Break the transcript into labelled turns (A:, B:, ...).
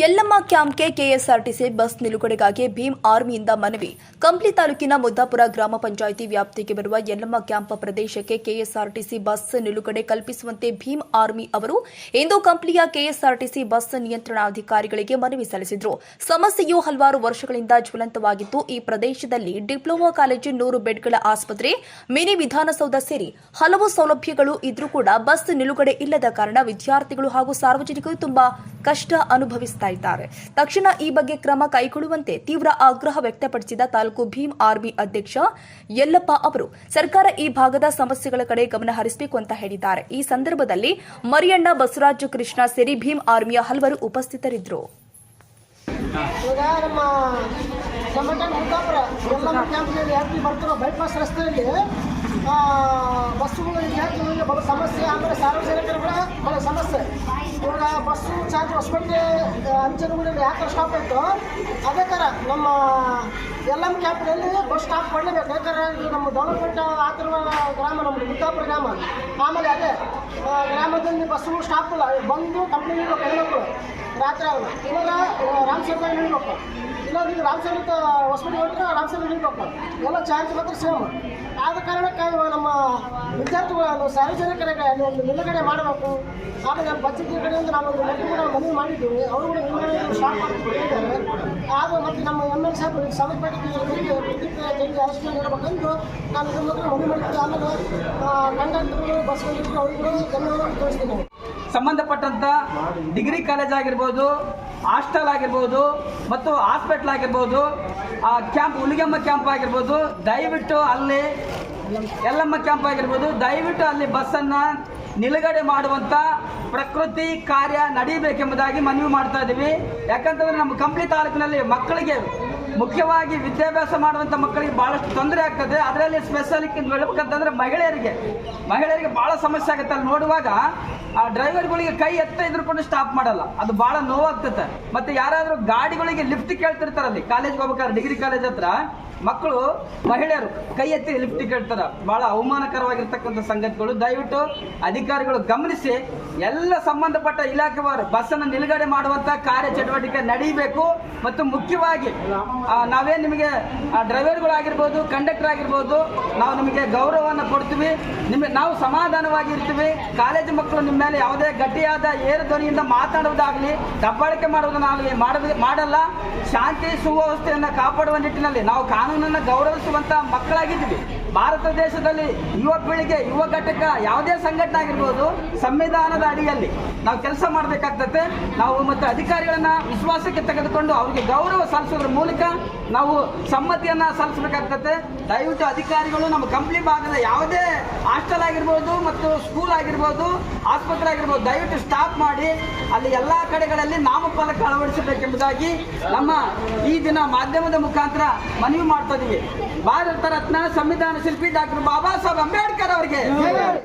A: ಯಲ್ಲಮ್ಮ ಕ್ಯಾಂಪ್ಗೆ KSRTC bus ನಿಲುಗಡೆಗಾಗಿ ಭೀಮ್ ಆರ್ಮಿಯಿಂದ ಮನವಿ. ಕಂಪ್ಲಿ ತಾಲೂಕಿನ ಮುದ್ದಾಪುರ ಗ್ರಾಮ ಪಂಚಾಯಿತಿ ವ್ಯಾಪ್ತಿಗೆ ಬರುವ ಯಲ್ಲಮ್ಮ ಕ್ಯಾಂಪ್ ಪ್ರದೇಶಕ್ಕೆ ಕೆಎಸ್ಆರ್ಟಿಸಿ ಬಸ್ ನಿಲುಗಡೆ ಕಲ್ಪಿಸುವಂತೆ ಭೀಮ್ ಆರ್ಮಿ ಅವರು ಇಂದು ಕಂಪ್ಲಿಯ ಕೆಎಸ್ಆರ್ಟಿಸಿ ಬಸ್ ನಿಯಂತ್ರಣಾಧಿಕಾರಿಗಳಿಗೆ ಮನವಿ ಸಲ್ಲಿಸಿದರು. ಸಮಸ್ಯೆಯು ಹಲವಾರು ವರ್ಷಗಳಿಂದ ಜ್ವಲಂತವಾಗಿದ್ದು, ಈ ಪ್ರದೇಶದಲ್ಲಿ ಡಿಪ್ಲೊಮಾ ಕಾಲೇಜು ನೂರು ಬೆಡ್ಗಳ ಆಸ್ಪತ್ರೆ, ಮಿನಿ ವಿಧಾನಸೌಧ ಸೇರಿ ಹಲವು ಸೌಲಭ್ಯಗಳು ಇದ್ರೂ ಕೂಡ ಬಸ್ ನಿಲುಗಡೆ ಇಲ್ಲದ ಕಾರಣ ವಿದ್ಯಾರ್ಥಿಗಳು ಹಾಗೂ ಸಾರ್ವಜನಿಕರು ತುಂಬಾ ಕಷ್ಟ ಅನುಭವಿಸ್ತಾ ಇದ್ದಾರೆ. ತಕ್ಷಣ ಈ ಬಗ್ಗೆ ಕ್ರಮ ಕೈಗೊಳ್ಳುವಂತೆ ತೀವ್ರ ಆಗ್ರಹ ವ್ಯಕ್ತಪಡಿಸಿದ ತಾಲೂಕು ಭೀಮ್ ಆರ್ಮಿ ಅಧ್ಯಕ್ಷ ಯಲ್ಲಪ್ಪ ಅವರು, ಸರ್ಕಾರ ಈ ಭಾಗದ ಸಮಸ್ಯೆಗಳ ಕಡೆ ಗಮನ ಹರಿಸಬೇಕು ಅಂತ ಹೇಳಿದ್ದಾರೆ. ಈ ಸಂದರ್ಭದಲ್ಲಿ ಮರಿಯಣ್ಣ ಬಸವರಾಜ ಕೃಷ್ಣ ಸೇರಿ ಭೀಮ್ ಆರ್ಮಿಯ ಹಲವರು ಉಪಸ್ಥಿತರಿದ್ದರು.
B: ಬೈಪಾಸ್ ರಸ್ತೆಯಲ್ಲಿ ಬಸ್ಸುಗಳು ವಿದ್ಯಾರ್ಥಿಗಳಿಗೆ ಬಹಳ ಸಮಸ್ಯೆ, ಆಮೇಲೆ ಸಾರ್ವಜನಿಕರು ಕೂಡ ಬಹಳ ಸಮಸ್ಯೆ. ಬಸ್ಸು ಚಾರ್ಜ್ ಹೊಸಪೇಟೆ ಅಂಚನಗುಡಿಯಲ್ಲಿ ಯಾಕೆ ಸ್ಟಾಪ್ ಆಯಿತು ಅದೇ ಥರ ನಮ್ಮ ಎಲ್ ಎಂ ಕ್ಯಾಂಪ್ನಲ್ಲಿ ಬಸ್ ಸ್ಟಾಪ್ ಕೊಡಲೇಬೇಕು ಯಾಕಂದರೆ ಇದು ನಮ್ಮ ಡೆವಲಪ್ಮೆಂಟ್ ಆಗ್ತಿರುವ ಗ್ರಾಮ ನಮ್ಮದು ಮುದ್ದಾಪುರ ಗ್ರಾಮ. ಆಮೇಲೆ ಅದೇ ಗ್ರಾಮದಲ್ಲಿ ಬಸ್ಸುಗಳು ಸ್ಟಾಪ್ ಇಲ್ಲ. ಬಂದು ಕಂಪ್ನಿ ಹೆಣ್ಮಕ್ಳು ರಾತ್ರಿ ಆಗಲ್ಲ. ಇವಾಗ ರಾಮಸರ್ದಾಗ ನಿಲ್ಬೇಕು. ಇಲ್ಲ ನೀವು ರಾಮಸರ್ದ ಹೊಸಪೇಟೆ ಹೊರಟ್ರೆ ರಾಮಸರ್ದ ನಿಲ್ಬೇಕು. ಎಲ್ಲ ಚಾರ್ಜ್ ಮಾತ್ರ ಸೇಮ್ ಆದ ಕಾರಣಕ್ಕೆ ನಮ್ಮ ವಿದ್ಯಾರ್ಥಿಗಳು ಸಾರ್ವಜನಿಕರಿಗೆ ಒಂದು ನಿಲುಗಡೆ ಮಾಡಬೇಕು, ಆಮೇಲೆ ಪಂಚಾಯತಿ ಕಡೆಯಿಂದ ನಾವು ಒಂದು ಲೆಕ್ಕ ಕೂಡ ಮನವಿ ಮಾಡಿದ್ದೀವಿ. ಅವರು ಕೂಡ ನಿಲುಗಡೆ ಸ್ಟಾಪ್ ಮಾಡಿದ್ದಾರೆ ಆಗ ಮತ್ತು ನಮ್ಮ ಎಂ ಎಲ್ ಸಾಹೇಬ್ ವಿದ್ಯುತ್ ಪ್ರತಿಕ್ರಿಯೆ ಜಂಟಿ ಅನುಷ್ಠಾನ ನೀಡಬೇಕೆಂದು ನಾನು ಇದ್ರ ಮಾತ್ರ ಮನವಿ ಮಾಡಿದ್ದೆ. ಆಮೇಲೆ ಕಂಡಕ್ಟರ್ಗಳು ಬಸ್ ಕಂಡಕ್ಟರ್ ಅವರಿಗೂ ಧನ್ಯವಾದ ತೋರಿಸ್ತೀನಿ
C: ಸಂಬಂಧಪಟ್ಟಂತ ಡಿಗ್ರಿ ಕಾಲೇಜ್ ಆಗಿರ್ಬೋದು, ಹಾಸ್ಟೆಲ್ ಆಗಿರ್ಬೋದು, ಮತ್ತು ಹಾಸ್ಪಿಟ್ಲ್ ಆಗಿರ್ಬೋದು ಕ್ಯಾಂಪ್ ಹುಲಿಗೆಮ್ಮ ಕ್ಯಾಂಪ್ ಆಗಿರ್ಬೋದು, ದಯವಿಟ್ಟು ಅಲ್ಲಿ ಎಲ್ಲಮ್ಮ ಕ್ಯಾಂಪ್ ಆಗಿರ್ಬೋದು, ದಯವಿಟ್ಟು ಅಲ್ಲಿ ಬಸ್ಸನ್ನು ನಿಲುಗಡೆ ಮಾಡುವಂಥ ಪ್ರಕೃತಿ ಕಾರ್ಯ ನಡೀಬೇಕೆಂಬುದಾಗಿ ಮನವಿ ಮಾಡ್ತಾ ಇದ್ದೀವಿ ಯಾಕಂತಂದ್ರೆ ನಮ್ಮ ಕಂಪ್ಲಿ ತಾಲೂಕಿನಲ್ಲಿ ಮಕ್ಕಳಿಗೆ ಮುಖ್ಯವಾಗಿ ವಿದ್ಯಾಭ್ಯಾಸ ಮಾಡುವಂಥ ಮಕ್ಕಳಿಗೆ ಭಾಳಷ್ಟು ತೊಂದರೆ ಆಗ್ತದೆ. ಅದರಲ್ಲಿ ಸ್ಪೆಷಲಿ ಹೇಳ್ಬೇಕಂತಂದ್ರೆ ಮಹಿಳೆಯರಿಗೆ. ಮಹಿಳೆಯರಿಗೆ ಭಾಳ ಸಮಸ್ಯೆ ಆಗುತ್ತೆ. ಅಲ್ಲಿ ನೋಡುವಾಗ ಆ ಡ್ರೈವರ್ಗಳಿಗೆ ಕೈ ಎತ್ತ ಇದ್ರೂ ಸ್ಟಾಪ್ ಮಾಡಲ್ಲ. ಅದು ಭಾಳ ನೋವಾಗ್ತದೆ. ಮತ್ತೆ ಯಾರಾದರೂ ಗಾಡಿಗಳಿಗೆ ಲಿಫ್ಟ್ ಕೇಳ್ತಿರ್ತಾರೆ ಅಲ್ಲಿ. ಕಾಲೇಜ್ಗೆ ಹೋಗ್ಬೇಕಾದ್ರೆ ಡಿಗ್ರಿ ಕಾಲೇಜ್ ಹತ್ರ ಮಕ್ಕಳು, ಮಹಿಳೆಯರು ಕೈ ಎತ್ತಿ ಲಿಫ್ಟ್ ಕೇಳ್ತಾರೆ. ಭಾಳ ಅವಮಾನಕರವಾಗಿರ್ತಕ್ಕಂಥ ಸಂಗತಿಗಳು. ದಯವಿಟ್ಟು ಅಧಿಕಾರಿಗಳು ಗಮನಿಸಿ. ಎಲ್ಲ ಸಂಬಂಧಪಟ್ಟ ಇಲಾಖೆವಾರು ಬಸ್ಸನ್ನು ನಿಲುಗಡೆ ಮಾಡುವಂಥ ಕಾರ್ಯಚಟುವಟಿಕೆ ನಡೀಬೇಕು. ಮತ್ತು ಮುಖ್ಯವಾಗಿ ಆ, ನಾವೇ ನಿಮಗೆ ಡ್ರೈವರ್ಗಳಾಗಿರ್ಬೋದು ಕಂಡಕ್ಟರ್ ಆಗಿರ್ಬೋದು ನಾವು ನಿಮಗೆ ಗೌರವವನ್ನು ಕೊಡ್ತೀವಿ. ನಿಮಗೆ ನಾವು ಸಮಾಧಾನವಾಗಿ ಇರ್ತೀವಿ. ಕಾಲೇಜು ಮಕ್ಕಳು ನಿಮ್ಮ ಮೇಲೆ ಯಾವುದೇ ಗಟ್ಟಿಯಾದ ಏರು ಧ್ವನಿಯಿಂದ ಮಾತಾಡುವುದಾಗಲಿ ದಬ್ಬಾಳಿಕೆ ಮಾಡುವುದನ್ನಾಗಲಿ ಮಾಡುವ ಮಾಡಲ್ಲ. ಶಾಂತಿ ಸುವ್ಯವಸ್ಥೆಯನ್ನು ಕಾಪಾಡುವ ನಿಟ್ಟಿನಲ್ಲಿ ನಾವು ಕಾನೂನನ್ನು ಗೌರವಿಸುವಂಥ ಮಕ್ಕಳಾಗಿದ್ದೀವಿ. ಭಾರತ ದೇಶದಲ್ಲಿ ಯುವ ಪೀಳಿಗೆ, ಯುವ ಘಟಕ ಯಾವುದೇ ಸಂಘಟನೆ ಆಗಿರ್ಬೋದು, ಸಂವಿಧಾನದ ಅಡಿಯಲ್ಲಿ ನಾವು ಕೆಲಸ ಮಾಡಬೇಕಾಗ್ತದೆ ನಾವು ಮತ್ತು ಅಧಿಕಾರಿಗಳನ್ನ ವಿಶ್ವಾಸಕ್ಕೆ ತೆಗೆದುಕೊಂಡು ಅವರಿಗೆ ಗೌರವ ಸಲ್ಲಿಸೋದ್ರ ಮೂಲಕ ನಾವು ಸಮ್ಮತಿಯನ್ನ ಸಲ್ಲಿಸಬೇಕಾಗ್ತದೆ ದಯವಿಟ್ಟು ಅಧಿಕಾರಿಗಳು ನಮ್ಮ ಕಂಪ್ನಿ ಭಾಗದ ಯಾವುದೇ ಹಾಸ್ಟೆಲ್ ಆಗಿರ್ಬೋದು ಮತ್ತು ಸ್ಕೂಲ್ ಆಗಿರ್ಬೋದು, ಆಸ್ಪತ್ರೆ ಆಗಿರ್ಬೋದು, ದಯವಿಟ್ಟು ಸ್ಟಾಪ್ ಮಾಡಿ. ಅಲ್ಲಿ ಎಲ್ಲ ಕಡೆಗಳಲ್ಲಿ ನಾಮಫಲಕ ಅಳವಡಿಸಬೇಕೆಂಬುದಾಗಿ ನಮ್ಮ ಈ ದಿನ ಮಾಧ್ಯಮದ ಮುಖಾಂತರ ಮನವಿ ಮಾಡ್ತಾ ಭಾರತ ರತ್ನ ಸಂವಿಧಾನ ಶಿಲ್ಪಿ ಡಾಕ್ಟರ್ ಬಾಬಾ ಸಾಹೇಬ್ ಅಂಬೇಡ್ಕರ್ ಅವರಿಗೆ.